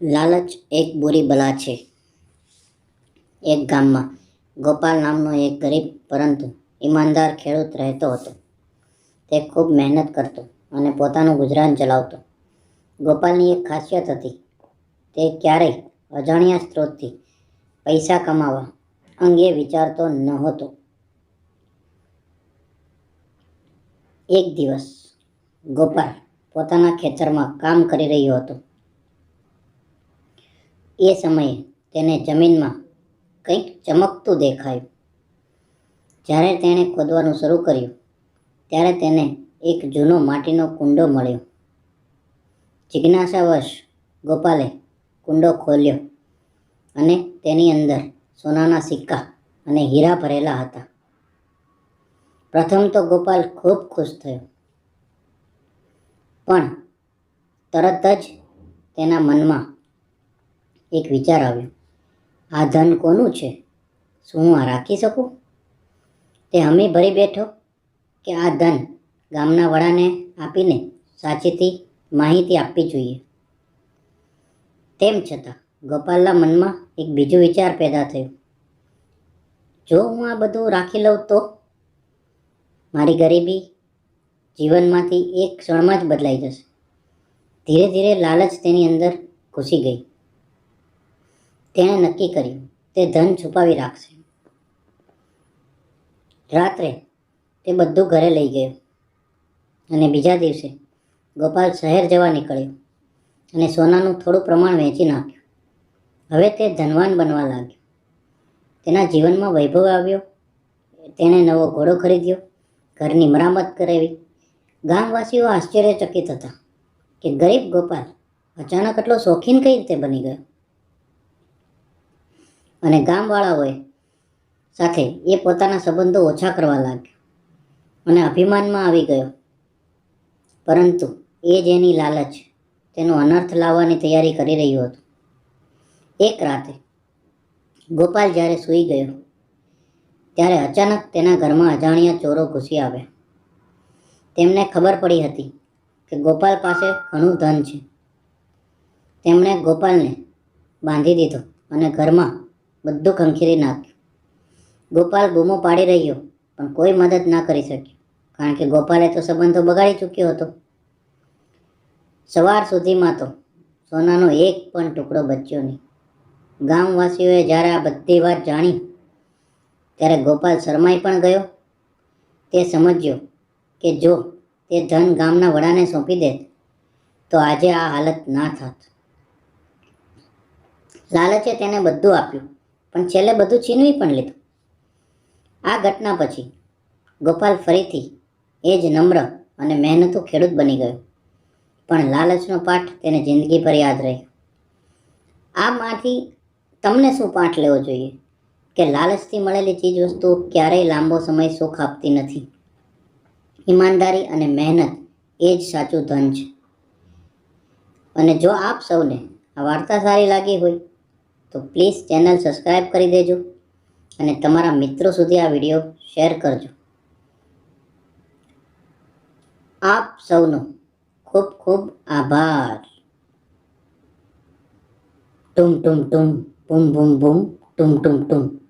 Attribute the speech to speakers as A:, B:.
A: લાલચ એક બુરી બલા છે. એક ગામમાં. ગોપાલ નામનો એક ગરીબ, પરંતુ ઈમાનદાર ખેડૂત રહેતો હતો. તે ખૂબ મહેનત કરતો અને પોતાનું ગુજરાન ચલાવતો. ગોપાલની એક ખાસિયત હતી, તે ક્યારેય અજાણ્યા સ્ત્રોતથી પૈસા કમાવા અંગે વિચારતો નહોતો. એક દિવસ ગોપાલ પોતાના ખેતરમાં કામ કરી રહ્યો હતો. એ સમયે તેને જમીનમાં કંઈક ચમકતું દેખાયું. જ્યારે તેણે ખોદવાનું શરૂ કર્યું, ત્યારે તેને એક જૂનો માટીનો કુંડો મળ્યો. જિજ્ઞાસાવશ ગોપાલે કુંડો ખોલ્યો અને તેની અંદર સોનાના સિક્કા અને હીરા ભરેલા હતા. પ્રથમ તો ગોપાલ ખૂબ ખુશ થયો, પણ તરત જ તેના મનમાં એક વિચાર આવ્યો. આ ધન કોનું છે? શું હું આ રાખી શકું? તે હમી ભરી બેઠો કે આ ધન ગામના વડાને આપીને સાચેથી માહિતી આપવી જોઈએ. તેમ છતાં ગોપાલના મનમાં એક બીજો વિચાર પેદા થયો. જો હું આ બધું રાખી લઉં તો? મારી ગરીબી જીવનમાંથી એક ક્ષણમાં જ બદલાઈ જશે. ધીરે ધીરે લાલચ તેની અંદર ઘૂસી ગઈ. તેણે નક્કી કર્યું, તે ધન છુપાવી રાખશે. રાત્રે તે બધું ઘરે લઈ ગયો અને બીજા દિવસે ગોપાલ શહેર જવા નીકળ્યો અને સોનાનું થોડું પ્રમાણ વેચી નાખ્યું. હવે તે ધનવાન બનવા લાગ્યો. તેના જીવનમાં વૈભવ આવ્યો, તેણે નવો ઘોડો ખરીદ્યો, ઘરની મરામત કરાવી. ગામવાસીઓ આશ્ચર્યચકિત હતા કે ગરીબ ગોપાલ અચાનક એટલો શોખીન કઈ રીતે બની ગયો? અને ગામવાળાઓએ સાથે એ પોતાના સંબંધો ઓછા કરવા લાગ્યો અને અભિમાનમાં આવી ગયો. પરંતુ એ જ એની લાલચ તેનો અનર્થ લાવવાની તૈયારી કરી રહ્યું હતું. એક રાતે ગોપાલ જ્યારે સૂઈ ગયો, ત્યારે અચાનક તેના ઘરમાં અજાણ્યા ચોરો ઘૂસી આવ્યા. તેમને ખબર પડી હતી કે ગોપાલ પાસે ઘણું ધન છે. તેમણે ગોપાલને બાંધી દીધો અને ઘરમાં બધું ખંખેરી નાખ્યું. ગોપાલ બૂમો પાડી રહ્યો, પણ કોઈ મદદ ના કરી શક્યો, કારણ કે ગોપાલે તો સંબંધો બગાડી ચૂક્યો હતો. સવાર સુધીમાં તો સોનાનો એક પણ ટુકડો બચ્યો નહીં. ગામવાસીઓએ જ્યારે આ બધી વાત જાણી, ત્યારે ગોપાલ શરમાઈ પણ ગયો. તે સમજ્યો કે જો તે ધન ગામના વડાને સોંપી દે તો આજે આ હાલત ના થાત. લાલચે તેને બધું આપ્યું. પણ છેલ્લે બધું છીનવી પણ લીધું. આ ઘટના પછી ગોપાલ ફરીથી એ જ નમ્ર અને મહેનતુ ખેડૂત બની ગયો. પણ લાલચનો પાઠ તેને જિંદગીભર યાદ રહ્યો. આમાંથી તમને શું પાઠ લેવો જોઈએ? કે લાલચથી મળેલી ચીજ વસ્તુ ક્યારેય લાંબો સમય સુખ આપતી નથી. ઈમાનદારી અને મહેનત એ જ સાચું ધન છે. અને જો આપ સૌને આ વાર્તા સારી લાગી હોય તો પ્લીઝ ચેનલ સબસ્ક્રાઈબ કરી દેજો અને તમારા મિત્રો સુધી આ વીડિયો શેર કરજો. આપ સૌનો ખૂબ ખૂબ આભાર. ટુમ ટુમ ટુમ, બુમ બુમ બુમ, ટુમ ટુમ ટુમ.